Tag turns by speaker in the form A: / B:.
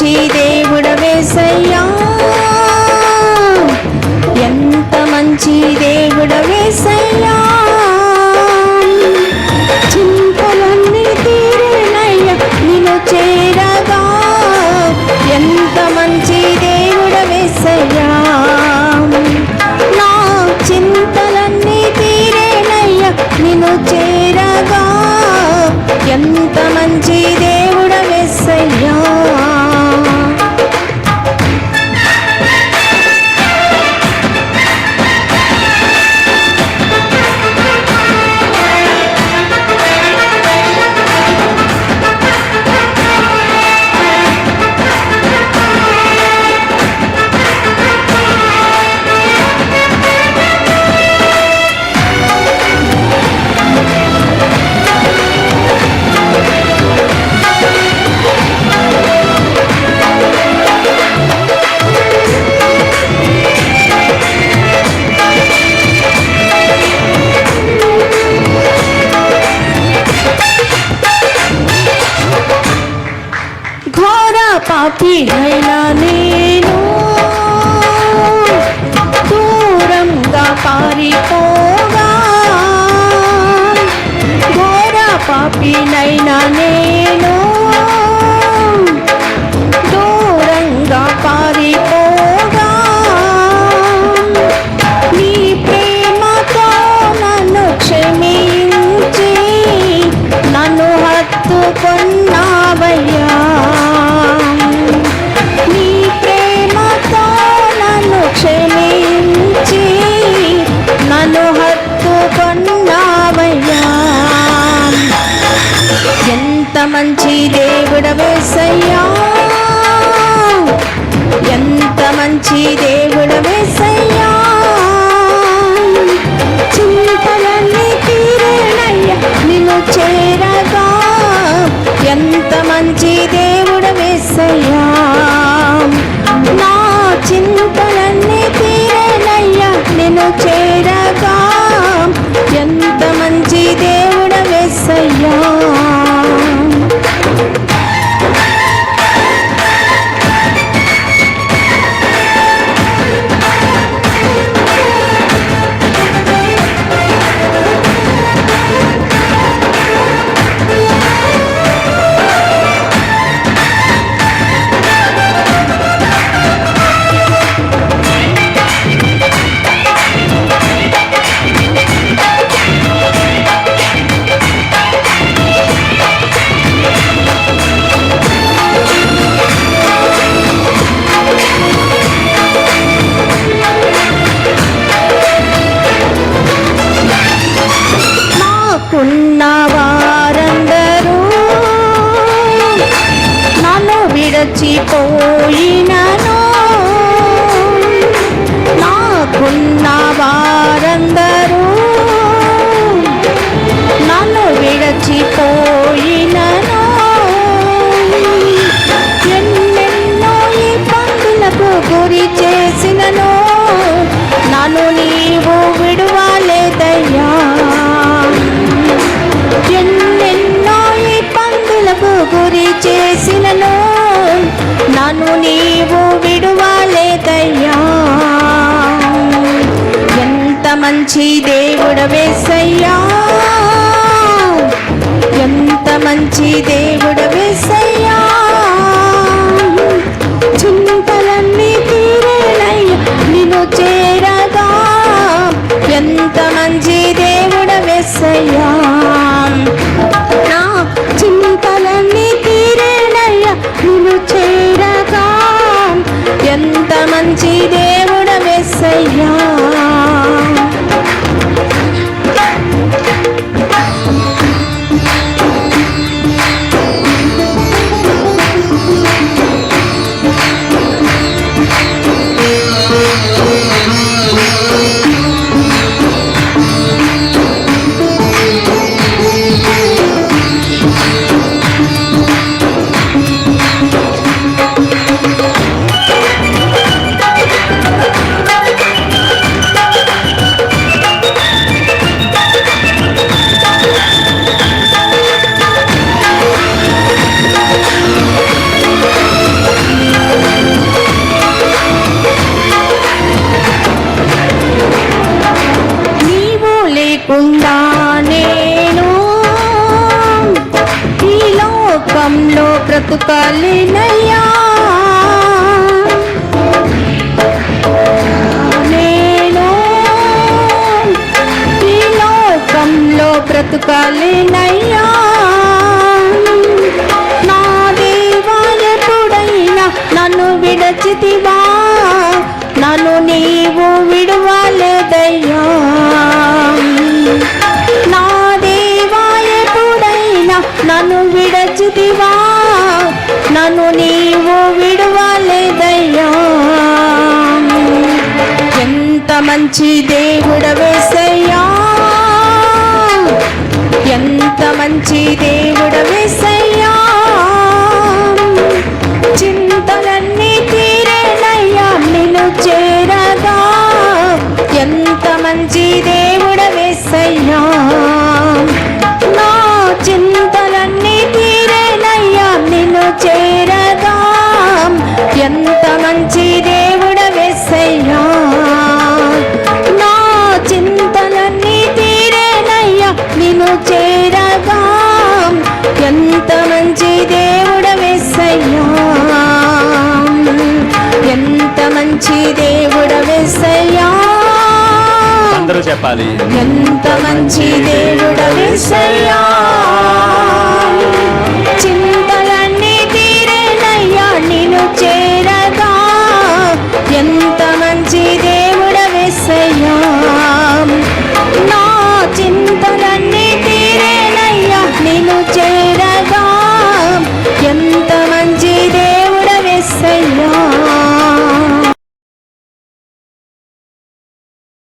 A: మంచి దేవుడవేసయ్యా ఎంత మంచి దేవుడవేసయ్యా చింతలన్నీ తీరేనయ్యా నిన్ను చేరగా. ఎంత మంచి దేవుడవేసయ్యా నా చింతలన్నీ తీరేనయ్యా నిన్ను చేరగా. ఎంత పాపినైనా నేను దూరంగా పారిపోగా. ఘోర పాపినైనా నేను నన్ను నీవు విడువాలేదయ్యా ఎంత మంచి దేవుడవేసయ్యా బ్రతుకాలినయ్యా. నేను ఈ లోకంలో బ్రతుకాలినయ్యా. విడచితివా నన్ను నీవు విడవలేదయ్యా. ఎంత మంచి దేవుడవేసయ్యా. ఎంత మంచి దేవుడవేసయ్యా. చింతలన్నీ తీరేనయ్యా నిన్ను చేరగా. ఎంత మంచి మంచి దేవుడవేసయ్యా
B: అందరూ చెప్పాలి.
A: ఎంత మంచి దేవుడవేసయ్యా